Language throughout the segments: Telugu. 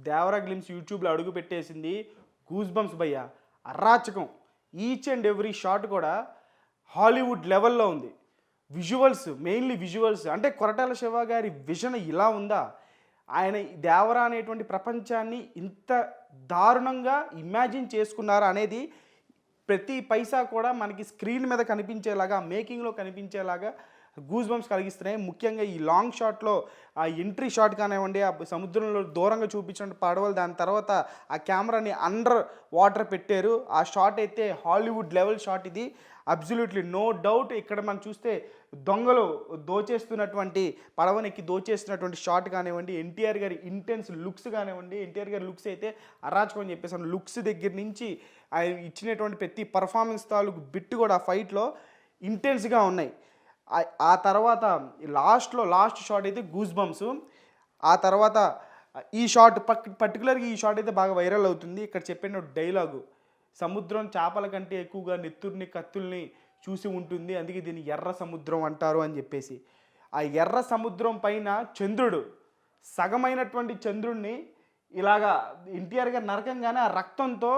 దేవరా గ్లిమ్స్ యూట్యూబ్లో అడుగు పెట్టేసింది గూస్ బంప్స్ భయ్య. అరాచకం ఈచ్ అండ్ ఎవ్రీ షాట్ కూడా హాలీవుడ్ లెవెల్లో ఉంది. Visuals mainly visuals. అంటే కొరటాల శివ గారి విజన్ ఇలా ఉందా? ఆయన దేవరా అనేటువంటి ప్రపంచాన్ని ఇంత దారుణంగా ఇమాజిన్ చేసుకున్నారా అనేది ప్రతి పైసా కూడా మనకి స్క్రీన్ మీద కనిపించేలాగా మేకింగ్లో కనిపించేలాగా గూజ్ బంప్స్ కలిగిస్తున్నాయి. ముఖ్యంగా ఈ లాంగ్ షాట్లో ఆ ఎంట్రీ షాట్ కానివ్వండి ఆ సముద్రంలో దూరంగా చూపించిన పడవలు దాని తర్వాత ఆ కెమెరాని అండర్ వాటర్ పెట్టారు. ఆ షాట్ అయితే హాలీవుడ్ లెవెల్ షాట్ ఇది. అబ్జల్యూట్లీ నో డౌట్ ఇక్కడ మనం చూస్తే దొంగలు దోచేస్తున్నటువంటి పడవనెక్కి దోచేస్తున్నటువంటి షాట్ కానివ్వండి ఎన్టీఆర్ గారి ఇంటెన్స్ లుక్స్ కానివ్వండి ఎన్టీఆర్ గారి లుక్స్ అయితే అరాచకం అని చెప్పేసి లుక్స్ దగ్గర నుంచి ఆయన ఇచ్చినటువంటి ప్రతి పర్ఫార్మెన్స్ తాలూకు బిట్ కూడా ఫైట్లో ఇంటెన్స్గా ఉన్నాయి. ఆ- తర్వాత లాస్ట్లో లాస్ట్ షాట్ అయితే గూస్ బంప్స్ ఆ తర్వాత ఈ షాట్ పక్ పర్టికులర్గా ఈ షాట్ అయితే బాగా వైరల్ అవుతుంది. ఇక్కడ చెప్పిన డైలాగు సముద్రం చేపల కంటే ఎక్కువగా నెత్తుర్ని కత్తుల్ని చూసి ఉంటుంది. అందుకే దీన్ని ఎర్ర సముద్రం అంటారు అని చెప్పేసి. ఆ ఎర్ర సముద్రం పైన చంద్రుడు సగమైనటువంటి చంద్రుడిని ఇలాగా ఎన్టీఆర్ గారు నరకంగానే ఆ రక్తంతో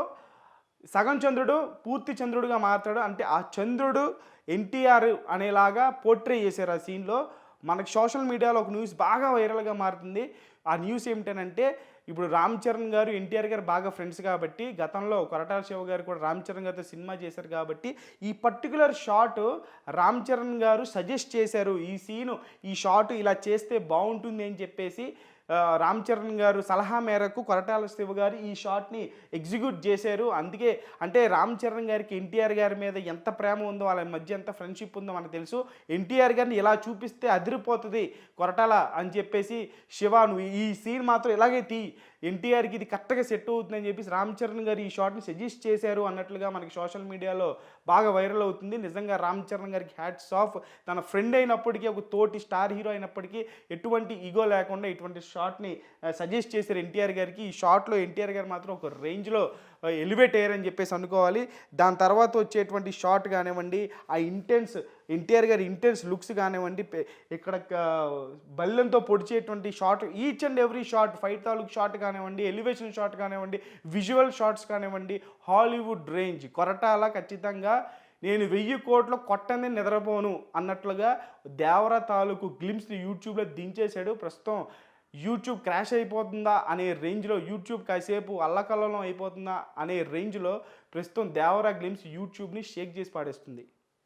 సగం చంద్రుడు పూర్తి చంద్రుడుగా మారుతాడు. అంటే ఆ చంద్రుడు ఎన్టీఆర్ అనేలాగా పోర్ట్రే చేశారు. ఆ సీన్లో మనకు సోషల్ మీడియాలో ఒక న్యూస్ బాగా వైరల్గా మారుతుంది. ఆ న్యూస్ ఏమిటనంటే ఇప్పుడు రామ్ చరణ్ గారు ఎన్టీఆర్ గారు బాగా ఫ్రెండ్స్ కాబట్టి గతంలో కొరటాల శివ గారు కూడా రామ్ చరణ్ గారితో సినిమా చేశారు కాబట్టి ఈ పర్టికులర్ షాట్ రామ్ చరణ్ గారు సజెస్ట్ చేశారు. ఈ సీను ఈ షాట్ ఇలా చేస్తే బాగుంటుంది అని చెప్పేసి రామ్ చరణ్ గారు సలహా మేరకు కొరటాల శివ గారు ఈ షాట్ని ఎగ్జిక్యూట్ చేశారు. అందుకే అంటే రామ్ చరణ్ గారికి ఎన్టీఆర్ గారి మీద ఎంత ప్రేమ ఉందో వాళ్ళ మధ్య ఎంత ఫ్రెండ్షిప్ ఉందో మనకు తెలుసు. ఎన్టీఆర్ గారిని ఇలా చూపిస్తే అదిరిపోతుంది కొరటాల అని చెప్పేసి శివ నువ్వు ఈ సీన్ మాత్రం ఇలాగే తీ ఎన్టీఆర్కి ఇది కరెక్ట్గా సెట్ అవుతుందని చెప్పేసి రామ్ చరణ్ గారు ఈ షాట్ని సజెస్ట్ చేశారు అన్నట్లుగా మనకి సోషల్ మీడియాలో బాగా వైరల్ అవుతుంది. నిజంగా రామ్ చరణ్ గారికి హ్యాట్స్ ఆఫ్. తన ఫ్రెండ్ అయినప్పటికీ ఒక తోటి స్టార్ హీరో అయినప్పటికీ ఎటువంటి ఈగో లేకుండా ఇటువంటి షార్ట్ని సజెస్ట్ చేశారు ఎన్టీఆర్ గారికి. ఈ షాట్లో ఎన్టీఆర్ గారు మాత్రం ఒక రేంజ్లో ఎలివేట్ అయ్యారని చెప్పేసి అనుకోవాలి. దాని తర్వాత వచ్చేటువంటి షాట్ కానివ్వండి ఆ ఇంటెన్స్ ఎన్టీఆర్ గారి ఇంటెన్స్ లుక్స్ కానివ్వండి ఇక్కడ బల్లెంతో పొడిచేటువంటి shot each and every shot fight తాలూకు షాట్ కానివ్వండి ఎలివేషన్ షాట్ కానివ్వండి విజువల్ షాట్స్ కానివ్వండి హాలీవుడ్ రేంజ్ కొరటాల ఖచ్చితంగా నేను వెయ్యి కోట్లు కొట్టని నిద్రపోను అన్నట్లుగా దేవర తాలూకు గ్లిమ్స్ని యూట్యూబ్లో దించేశాడు ప్రస్తుతం. యూట్యూబ్ క్రాష్ అయిపోతుందా అనే రేంజ్లో యూట్యూబ్ కాసేపు అల్లకల్లోలం అయిపోతుందా అనే రేంజ్లో ప్రస్తుతం దేవరా గ్లిమ్స్ యూట్యూబ్ని షేక్ చేసి పాడేస్తుంది.